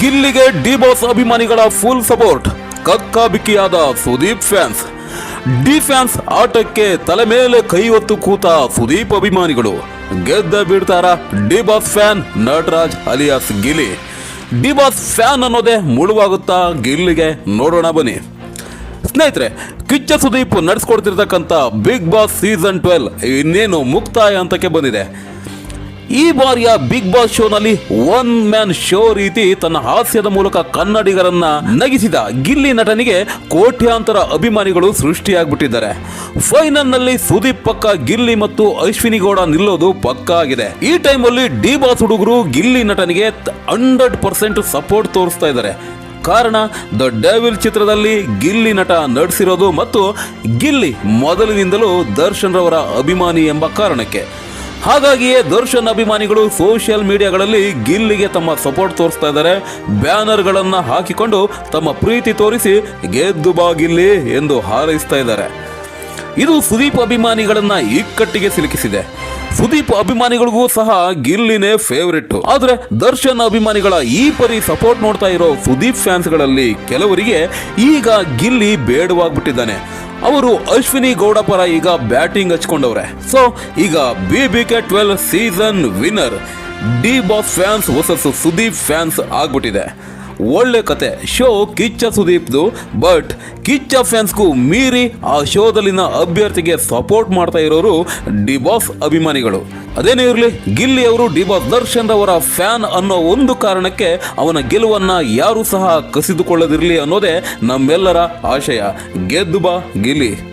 ಗಿಲ್ಲಿಗೆ D boss ಅಭಿಮಾನಿಗಳ full support ಕಕ್ಕಾಬಿಕ್ಕಿಯಾದ Sudeep fans D fans ಆಟಕ್ಕೆ ತಲೆ ಮೇಲೆ ಕೈ ಹೊತ್ತು ಕೂತ ಸುದೀಪ್ ಅಭಿಮಾನಿಗಳು. ಗೆದ್ದ ಬಿಡ್ತಾರ D boss fan Nataraj alias Gilli D boss fan ಅನ್ನೋದೇ ಮುಳುವಾಗುತ್ತಾ ಗಿಲ್ಲಿಗೆ ನೋಡೋಣ ಬನ್ನಿ. ಸ್ನೇಹಿತರೆ, ಕಿಚ್ಚ ಸುದೀಪ್ ನಡೆಸ್ಕೊಡ್ತಿರ್ತಕ್ಕಂಥ ಬಿಗ್ ಬಾಸ್ ಸೀಸನ್ ಟ್ವೆಲ್ ಇನ್ನೇನು ಮುಕ್ತಾಯ ಹಂತಕ್ಕೆ ಬಂದಿದೆ. ಈ ಬಾರಿಯ ಬಿಗ್ ಬಾಸ್ ಶೋನಲ್ಲಿ ಒನ್ ಮ್ಯಾನ್ ಶೋ ರೀತಿ ತನ್ನ ಹಾಸ್ಯದ ಮೂಲಕ ಕನ್ನಡಿಗರನ್ನ ನಗಿಸಿದ ಗಿಲ್ಲಿ ನಟನಿಗೆ ಕೋಟ್ಯಾಂತರ ಅಭಿಮಾನಿಗಳು ಸೃಷ್ಟಿಯಾಗ್ಬಿಟ್ಟಿದ್ದಾರೆ. ಫೈನಲ್ನಲ್ಲಿ ಸುದೀಪ್ ಪಕ್ಕ ಗಿಲ್ಲಿ ಮತ್ತು ಅಶ್ವಿನಿ ಗೌಡ ನಿಲ್ಲೋದು ಪಕ್ಕ ಆಗಿದೆ. ಈ ಟೈಮಲ್ಲಿ ಡಿ ಬಾಸ್ ಹುಡುಗರು ಗಿಲ್ಲಿ ನಟನಿಗೆ ಹಂಡ್ರೆಡ್ ಪರ್ಸೆಂಟ್ ಸಪೋರ್ಟ್ ತೋರಿಸ್ತಾ ಇದ್ದಾರೆ. ಕಾರಣ ದ ಡೆವಿಲ್ ಚಿತ್ರದಲ್ಲಿ ಗಿಲ್ಲಿ ನಟ ನಟಿಸಿರೋದು ಮತ್ತು ಗಿಲ್ಲಿ ಮೊದಲಿನಿಂದಲೂ ದರ್ಶನ್ ರವರ ಅಭಿಮಾನಿ ಎಂಬ ಕಾರಣಕ್ಕೆ. ಹಾಗಾಗಿಯೇ ದರ್ಶನ್ ಅಭಿಮಾನಿಗಳು ಸೋಷಿಯಲ್ ಮೀಡಿಯಾಗಳಲ್ಲಿ ಗಿಲ್ಲಿಗೆ ತಮ್ಮ ಸಪೋರ್ಟ್ ತೋರಿಸ್ತಾ ಇದ್ದಾರೆ. ಬ್ಯಾನರ್ಗಳನ್ನು ಹಾಕಿಕೊಂಡು ತಮ್ಮ ಪ್ರೀತಿ ತೋರಿಸಿ ಗೆದ್ದು ಬಾ ಗಿಲ್ಲಿ ಎಂದು ಹಾರೈಸ್ತಾ ಇದ್ದಾರೆ. ಇದು ಸುದೀಪ್ ಅಭಿಮಾನಿಗಳನ್ನ ಇಕ್ಕಟ್ಟಿಗೆ ಸಿಲುಕಿಸಿದೆ. ಸುದೀಪ್ ಅಭಿಮಾನಿಗಳಿಗೂ ಸಹ ಗಿಲ್ಲಿನೇ ಫೇವರಿಟ್ ಆದ್ರೆ ದರ್ಶನ್ ಅಭಿಮಾನಿಗಳ ಈ ಪರಿ ಸಪೋರ್ಟ್ ನೋಡ್ತಾ ಇರೋ ಸುದೀಪ್ ಫ್ಯಾನ್ಸ್ಗಳಲ್ಲಿ ಕೆಲವರಿಗೆ ಈಗ ಗಿಲ್ಲಿ ಬೇಡವಾಗ್ಬಿಟ್ಟಿದ್ದಾನೆ. ಅವರು ಅಶ್ವಿನಿ ಗೌಡ ಪರ ಈಗ ಬ್ಯಾಟಿಂಗ್ ಹಚ್ಕೊಂಡವ್ರೆ. ಸೊ ಈಗ B B K twelve season winner D boss fans versus Sudeep fans ಆಗ್ಬಿಟ್ಟಿದೆ. ಒಳ್ಳೆ ಕತೆ. ಶೋ ಕಿಚ್ಚ ಸುದೀಪ್ದು, ಬಟ್ ಕಿಚ್ಚ ಫ್ಯಾನ್ಸ್ಗೂ ಮೀರಿ ಆ ಶೋದಲ್ಲಿನ ಅಭ್ಯರ್ಥಿಗೆ ಸಪೋರ್ಟ್ ಮಾಡ್ತಾ ಇರೋರು ಡಿಬಾಸ್ ಅಭಿಮಾನಿಗಳು. ಅದೇನೇ ಇರಲಿ, ಗಿಲ್ಲಿ ಅವರು ಡಿಬಾಸ್ ದರ್ಶನ್ ಅವರ ಫ್ಯಾನ್ ಅನ್ನೋ ಒಂದು ಕಾರಣಕ್ಕೆ ಅವನ ಗೆಲುವನ್ನ ಯಾರು ಸಹ ಕಸಿದುಕೊಳ್ಳದಿರಲಿ ಅನ್ನೋದೇ ನಮ್ಮೆಲ್ಲರ ಆಶಯ. ಗೆದ್ದು ಬಾ, ಗಿಲ್ಲಿ.